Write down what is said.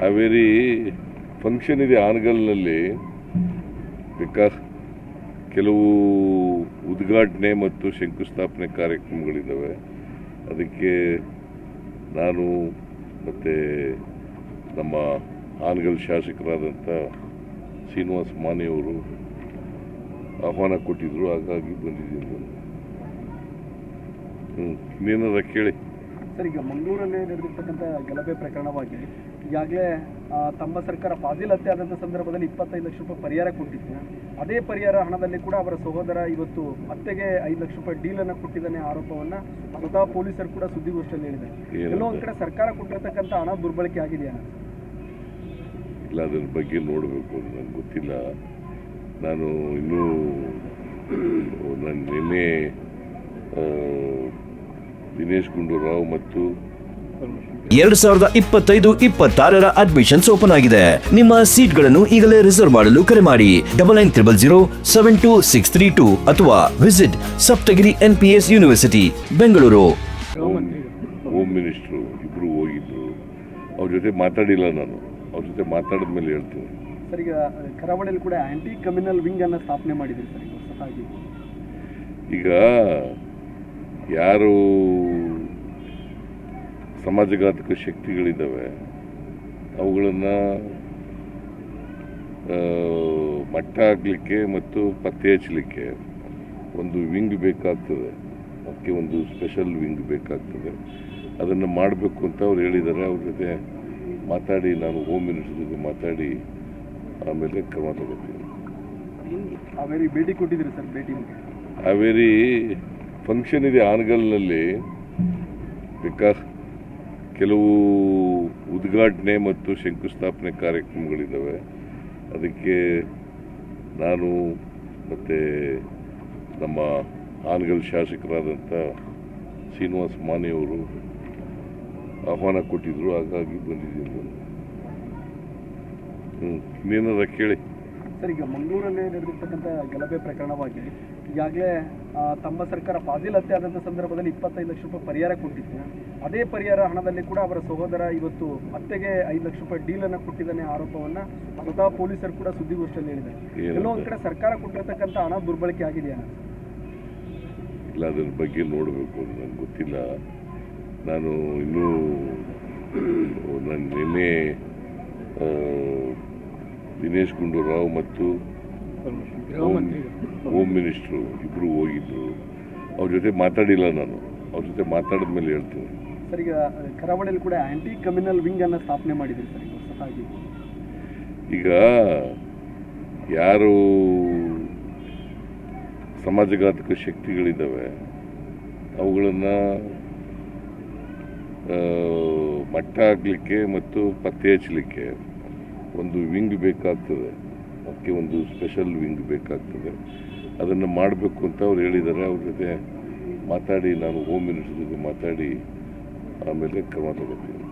Haveri function ಇದೆ ಆನಗಲ್ನಲ್ಲಿ. Because ಕೆಲವು ಉದ್ಘಾಟನೆ ಮತ್ತು ಶಂಕುಸ್ಥಾಪನೆ ಕಾರ್ಯಕ್ರಮಗಳಿದ್ದಾವೆ ಅದಕ್ಕೆ ನಾನು ಮತ್ತು ನಮ್ಮ ಆನಗಲ್ ಶಾಸಕರಾದಂಥ ಶ್ರೀನಿವಾಸ ಮಾನೆಯವರು ಆಹ್ವಾನ ಕೊಟ್ಟಿದ್ದರು ಹಾಗಾಗಿ ಬಂದಿದ್ದೀನಿ. ಹ್ಞೂ ಇನ್ನೇನಾರ ಕೇಳಿ. ಸರ್ ಈಗ ಮಂಗಳೂರಲ್ಲಿ ನಡೆದಿರ್ತಕ್ಕಂಥ ಗಲಭೆ ಪ್ರಕರಣವಾಗಿ ಈಗಾಗಲೇ ತಮ್ಮ ಸರ್ಕಾರ ಫಾಜಿಲ್ ಹತ್ಯೆ ಆದಂಥ ಸಂದರ್ಭದಲ್ಲಿ ಇಪ್ಪತ್ತೈದು ಲಕ್ಷ ರೂಪಾಯಿ ಪರಿಹಾರ ಕೊಟ್ಟಿತ್ತು. ಅದೇ ಪರಿಹಾರ ಹಣದಲ್ಲಿ ಕೂಡ ಅವರ ಸಹೋದರ ಇವತ್ತು ಅತ್ತೆಗೆ ಐದು ಲಕ್ಷ ರೂಪಾಯಿ ಡೀಲನ್ನು ಕೊಟ್ಟಿದ್ದಾನೆ ಆರೋಪವನ್ನು ಸ್ವತಃ ಪೊಲೀಸರು ಕೂಡ ಸುದ್ದಿಗೋಷ್ಠಿಯಲ್ಲಿ ಹೇಳಿದ್ದಾರೆ. ಕೆಲವೊಂದು ಎಲ್ಲೋ ಒಂದ್ ಕಡೆ ಸರ್ಕಾರ ಕೊಟ್ಟಿರ್ತಕ್ಕಂಥ ಹಣ ದುರ್ಬಳಕೆ ಆಗಿದೆಯಾ? ಇಲ್ಲ ಅದ್ರ ಬಗ್ಗೆ ನೋಡಬೇಕು ನನಗೆ ಗೊತ್ತಿಲ್ಲ. ನಾನು ಇನ್ನೂ ನಾನು ನಿನ್ನೆ ಆ, ದಿನೇಶ್ ಗುಂಡೂರಾವ್ ಮತ್ತು ಎರಡ್ ಸಾವಿರದ ಇಪ್ಪತ್ತೈದು ಇಪ್ಪತ್ತಾರರ ಅಡ್ಮಿಷನ್ಸ್ ಓಪನ್ ಆಗಿದೆ. ನಿಮ್ಮ ಸೀಟ್ಗಳನ್ನು ಈಗಲೇ ರಿಸರ್ವ್ ಮಾಡಲು ಕರೆ ಮಾಡಿ. Double nine triple zero seven two six three two ಅಥವಾ visit Saptagiri N P S university Bengaluru. Home minister ಇಬ್ಬರು ಹೋಗಿದ್ರು. ಅವ್ರ ಜೊತೆ ಮಾತಾಡಿಲ್ಲ ನಾನು. ಅವ್ರ ಜೊತೆ ಮಾತಾಡಿದ ಮೇಲೆ ಹೇಳ್ತೀನಿ. ಸರ್ ಈಗ ಕರಾವಳಿಯಲ್ಲಿ ಕೂಡ ಆಂಟಿ ಕಮ್ಯುನಲ್ ವಿಂಗ್ ಅನ್ನ ಸ್ಥಾಪನೆ ಮಾಡಿದ್ರು ಸರ್ ಈಗ ಯಾರು ಸಮಾಜಘಾತಕ ಶಕ್ತಿಗಳಿದ್ದಾವೆ. ಅವುಗಳನ್ನು ಮಟ್ಟ ಹಾಕಲಿಕ್ಕೆ ಮತ್ತು ಪತ್ತೆ ಹಚ್ಚಲಿಕ್ಕೆ ಒಂದು ವಿಂಗ್ ಬೇಕಾಗ್ತದೆ. ಅದಕ್ಕೆ ಒಂದು ಸ್ಪೆಷಲ್ ವಿಂಗ್ ಬೇಕಾಗ್ತದೆ. ಅದನ್ನು ಮಾಡಬೇಕು ಅಂತ ಅವ್ರು ಹೇಳಿದ್ದಾರೆ. ಅವ್ರ ಜೊತೆ ಮಾತಾಡಿ ನಾನು ಹೋಮ್ ಮಿನಿಸ್ಟರ್ ಜೊತೆ ಮಾತಾಡಿ ಆಮೇಲೆ ಕ್ರಮ ತಗೋತೀನಿ. ಹಾವೇರಿ ಭೇಟಿ ಕೊಟ್ಟಿದ್ದೀರಿ ಸರ್? ಭೇಟಿ ಹಾವೇರಿ ಫಂಕ್ಷನ್ ಇದೆ ಆನಗಲ್ನಲ್ಲಿ. ಬಿಕಾಸ್ ಕೆಲವು ಉದ್ಘಾಟನೆ ಮತ್ತು ಶಂಕುಸ್ಥಾಪನೆ ಕಾರ್ಯಕ್ರಮಗಳಿದ್ದಾವೆ. ಅದಕ್ಕೆ ನಾನು ಮತ್ತು ನಮ್ಮ ಆನಗಲ್ ಶಾಸಕರಾದಂಥ ಶ್ರೀನಿವಾಸ ಮಾನೆಯವರು ಆಹ್ವಾನ ಕೊಟ್ಟಿದ್ದರು ಹಾಗಾಗಿ ಬಂದಿದ್ದೀನಿ. ಹ್ಞೂ ಇನ್ನೇನಾರ ಕೇಳಿ. ಸರ್ ಈಗ ಮಂಗಳೂರಲ್ಲಿ ನಡೆದಿರ್ತಕ್ಕಂಥ ಗಲಭೆ ಪ್ರಕರಣವಾಗಿ ಈಗಾಗಲೇ ತಮ್ಮ ಸರ್ಕಾರ ಫಾಜಿಲ್ ಹತ್ಯೆ ಆದಂಥ ಸಂದರ್ಭದಲ್ಲಿ ಇಪ್ಪತ್ತೈದು ಲಕ್ಷ ರೂಪಾಯಿ ಪರಿಹಾರ ಕೊಟ್ಟಿತ್ತು. ಅದೇ ಪರಿಹಾರ ಹಣದಲ್ಲಿ ಕೂಡ ಅವರ ಸಹೋದರ ಇವತ್ತು ಅತ್ತೆಗೆ ಐದು ಲಕ್ಷ ರೂಪಾಯಿ ಡೀಲನ್ನು ಕೊಟ್ಟಿದ್ದಾನೆ ಆರೋಪವನ್ನ ಸ್ವತಃ ಪೊಲೀಸರು ಕೂಡ ಸುದ್ದಿಗೋಷ್ಠಿಯಲ್ಲಿ ಹೇಳಿದ್ದಾರೆ. ಕೆಲವೊಂದು ಎಲ್ಲೋ ಒಂದ್ ಕಡೆ ಸರ್ಕಾರ ಕೊಟ್ಟಿರ್ತಕ್ಕಂಥ ಹಣ ದುರ್ಬಳಕೆ ಆಗಿದೆಯಾ? ಇಲ್ಲ ಅದ್ರ ಬಗ್ಗೆ ನೋಡಬೇಕು ಅಂತ ನನಗೆ ಗೊತ್ತಿಲ್ಲ. ನಾನು ಇನ್ನೂ ನಾನು ನಿನ್ನೆ ದಿನೇಶ್ ಗುಂಡೂರಾವ್ ಮತ್ತು ಹೋಮ್ ಮಿನಿಸ್ಟ್ರು ಇಬ್ಬರು ಹೋಗಿದ್ರು. ಅವ್ರ ಜೊತೆ ಮಾತಾಡಿಲ್ಲ ನಾನು. ಅವ್ರ ಜೊತೆ ಮಾತಾಡಿದ ಮೇಲೆ ಹೇಳ್ತೀನಿ. ಸರ್ ಈಗ ಕರಾವಳಿಯಲ್ಲಿ ಕೂಡ ಆ್ಯಂಟಿ ಕಮ್ಯುನಲ್ ವಿಂಗ್ ಅನ್ನ ಸ್ಥಾಪನೆ ಮಾಡಿದ್ರು ಸರ್ ಈಗ ಹೊಸದಾಗಿ. ಈಗ ಯಾರು ಸಮಾಜಘಾತಕ ಶಕ್ತಿಗಳಿದ್ದಾವೆ ಅವುಗಳನ್ನು ಮಟ್ಟ ಹಾಕಲಿಕ್ಕೆ ಮತ್ತು ಪತ್ತೆ ಹಚ್ಚಲಿಕ್ಕೆ ಒಂದು ವಿಂಗ್ ಬೇಕಾಗ್ತದೆ. ಅದಕ್ಕೆ ಒಂದು ಸ್ಪೆಷಲ್ ವಿಂಗ್ ಬೇಕಾಗ್ತದೆ. ಅದನ್ನು ಮಾಡಬೇಕು ಅಂತ ಅವ್ರು ಹೇಳಿದ್ದಾರೆ. ಅವ್ರ ಜೊತೆ ಮಾತಾಡಿ, ನಾನು ಹೋಮ್ ಮಿನಿಸ್ಟರ್ ಜೊತೆ ಮಾತಾಡಿ, ಆಮೇಲೆ ಕ್ರಮ ತಗೋತೀನಿ.